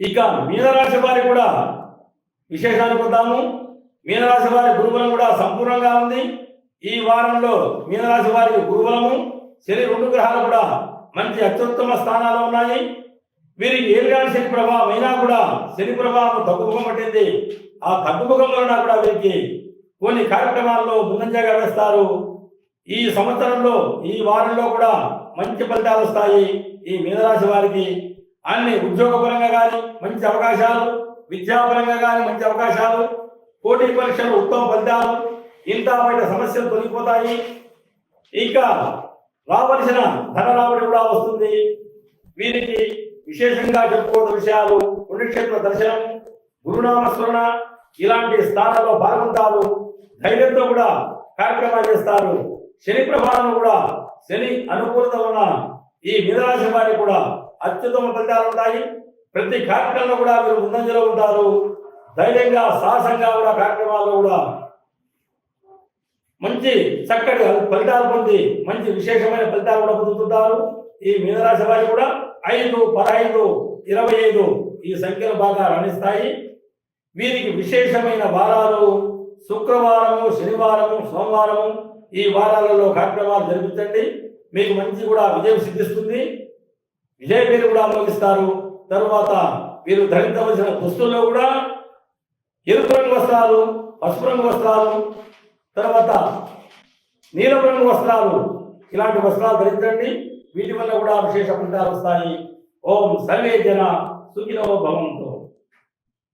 ఇక మీనరాశి వారి కూడా విశేషాలు వద్దాము మీనరాశి వారి గురుబలం కూడా సంపూర్ణంగా ఉంది. ఈ వారంలో మీనరాశి వారికి గురుబలము శని రెండు గ్రహాలు కూడా మంచి అత్యుత్తమ స్థానాలు ఉన్నాయి. వీరికి ఏలిగాని శని ప్రభావం అయినా కూడా శని ప్రభావం తగ్గుముఖం పట్టింది. ఆ తగ్గుముఖం వలన కూడా వీరికి కొన్ని కార్యక్రమాల్లో ముందంజగా వేస్తారు. ఈ సంవత్సరంలో ఈ వారంలో కూడా మంచి ఫలితాలు వస్తాయి. ఈ మీనరాశి వారికి అన్ని ఉద్యోగపరంగా కానీ మంచి అవకాశాలు విద్యాపరంగా కానీ మంచి అవకాశాలు పోటీ పరీక్షలు ఉత్తమ ఫలితాలు ఇంత బయట సమస్యలు తొలగిపోతాయి. ఇంకా రావలసిన ధన రాబడి కూడా వస్తుంది. వీరికి విశేషంగా చెప్పుకోవడం విషయాలు పుణ్యక్షేత్ర దర్శనం గురునామ స్మరణ ఇలాంటి స్థానాల్లో పాల్గొంటారు. ధైర్యంతో కూడా కార్యక్రమాలు చేస్తారు. శని ప్రభావం కూడా శని అనుకూలత ఉన్న ఈ మీనరాశి వారికి కూడా అత్యుత్తమ ఫలితాలు ఉంటాయి. ప్రతి కార్యక్రమంలో కూడా మీరు ముందంజలో ఉంటారు. ధైర్యంగా సాహసంగా కూడా కార్యక్రమాల్లో కూడా మంచి చక్కటి ఫలితాలు పొంది మంచి విశేషమైన ఫలితాలు కూడా పొందుతుంటారు. ఈ మీనరాశి వారికి కూడా ఐదు పదహైదు ఇరవై ఐదు ఈ సంఖ్యలు బాగా రాణిస్తాయి వీరికి విశేషమైన వారాలు శుక్రవారము శనివారము సోమవారము ఈ వారాలలో కార్యక్రమాలు జరుగుతండి మీకు మంచి కూడా విజయం సిద్ధిస్తుంది. విజయ పేరు కూడా ఆలోచిస్తారు తరువాత వీరు ధరించవలసిన దుస్తుల్లో కూడా ఎరుపు రంగు వస్త్రాలు పసుపు రంగు వస్త్రాలు తర్వాత నీలం రంగు వస్త్రాలు ఇలాంటి వస్త్రాలు ధరించండి. వీటి వల్ల కూడా విశేష ఫలితాలు వస్తాయి. ఓం సర్వే జన సుఖినో భవంతో.